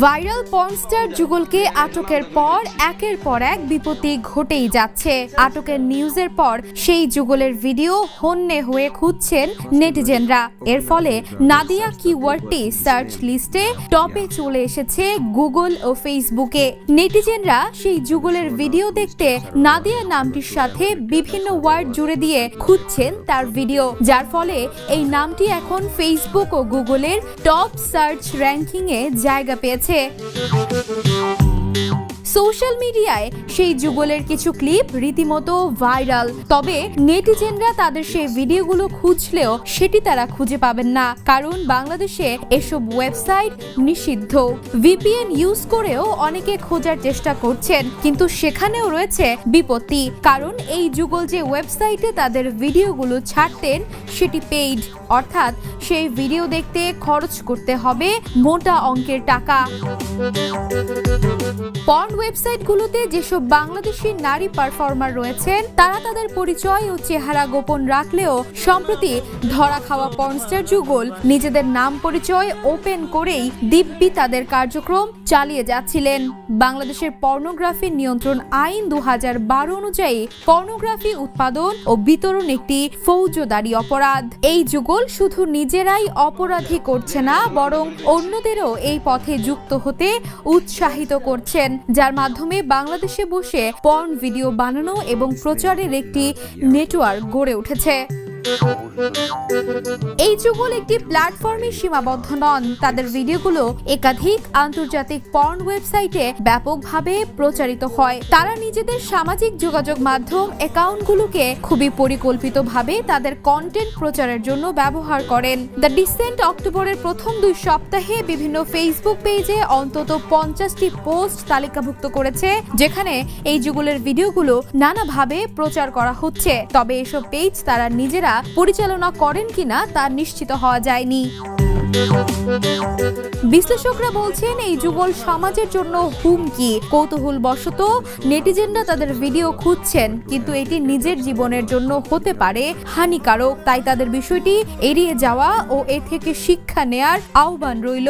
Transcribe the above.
Viral porn star যুগলকে আটকের পর, একের পর এক বিপত্তি ঘটেই যাচ্ছে। আটকের নিউজের পর সেই যুগলের ভিডিও হন্যে হয়ে খুঁজছেন নেটিজেনরা। এর ফলে নাদিয়া কিওয়ার্ডটি সার্চ লিস্টে টপে চলে এসেছে গুগল ও ফেসবুকে। নেটিজেনরা সেই যুগলের ভিডিও দেখতে নাদিয়া নামটির সাথে বিভিন্ন ওয়ার্ড জুড়ে দিয়ে খুঁজছেন তার ভিডিও। যার ফলে এই নামটি এখন ফেসবুক ও গুগলের টপ সার্চ র্যাঙ্কিংয়ে জায়গা পেয়েছে। সোশ্যাল মিডিয়ায় সেই যুগলের কিছু ক্লিপ রীতিমতো ভাইরাল তবে নেটিজেনরা তাদের সেই ভিডিওগুলো খুঁজলেও সেটি তারা খুঁজে পাবেন না, কারণ বাংলাদেশে এসব ওয়েবসাইট নিষিদ্ধ। ভিপিএন ইউজ করেও অনেকে খোঁজার চেষ্টা করছেন, কিন্তু সেখানেও রয়েছে বিপত্তি, কারণ এই যুগল যে ওয়েবসাইটে তাদের ভিডিওগুলো ছাড়তেন, সেটি পেইড অর্থাৎ সেই ভিডিও দেখতে খরচ করতে হবে মোটা অঙ্কের টাকা। পর্ন ওয়েবসাইটগুলোতে যেসব বাংলাদেশি নারী পারফর্মার রয়েছেন। তারা তাদের পরিচয় ও চেহারা গোপন রাখলেও সম্প্রতি ধরা খাওয়া পর্নস্টার যুগল নিজেদের নাম পরিচয় ওপেন করেই দিব্যি তাদের কার্যক্রম চালিয়ে যাচ্ছিলেন। বাংলাদেশের পর্নোগ্রাফি নিয়ন্ত্রণ আইন দু হাজার বারো অনুযায়ী পর্নোগ্রাফি উৎপাদন ও বিতরণ একটি ফৌজদারি অপরাধ। এই যুগল শুধু নিজেরাই অপরাধী করছে না, বরং অন্যদেরও এই পথে যুক্ত হতে উৎসাহিত করছেন, যার মাধ্যমে বাংলাদেশে বসে পর্ন ভিডিও বানানো এবং প্রচারের একটি নেটওয়ার্ক গড়ে উঠেছে। এই যুগল একটি প্ল্যাটফর্মে সীমাবদ্ধ নন। তাদের ভিডিওগুলো একাধিক আন্তর্জাতিক পর্ন ওয়েবসাইটে ব্যাপকভাবে প্রচারিত হয়। তারা নিজেদের সামাজিক যোগাযোগ মাধ্যম অ্যাকাউন্টগুলোকে খুবই পরিকল্পিতভাবে তাদের কন্টেন্ট প্রচারের জন্য ব্যবহার করেন। দ্য ডিসেন্ট অক্টোবরের প্রথম দুই সপ্তাহে বিভিন্ন ফেসবুক পেজে অন্তত পঞ্চাশটি পোস্ট তালিকাভুক্ত করেছে, যেখানে এই যুগলের ভিডিওগুলো নানাভাবে প্রচার করা হচ্ছে। তবে এসব পেজ তারা নিজেরা পরিচালনা করেন কিনা তা নিশ্চিত হওয়া যায়নি। বিশ্লেষকরা বলছেন, এই যুগল সমাজের জন্য হুমকি। কৌতূহল বশত নেটিজেনরা তাদের ভিডিও খুঁজছেন, কিন্তু এটি নিজের জীবনের জন্য হতে পারে হানিকারক। তাই তাদের বিষয়টি এড়িয়ে যাওয়া ও এ থেকে শিক্ষা নেয়ার আহ্বান রইল।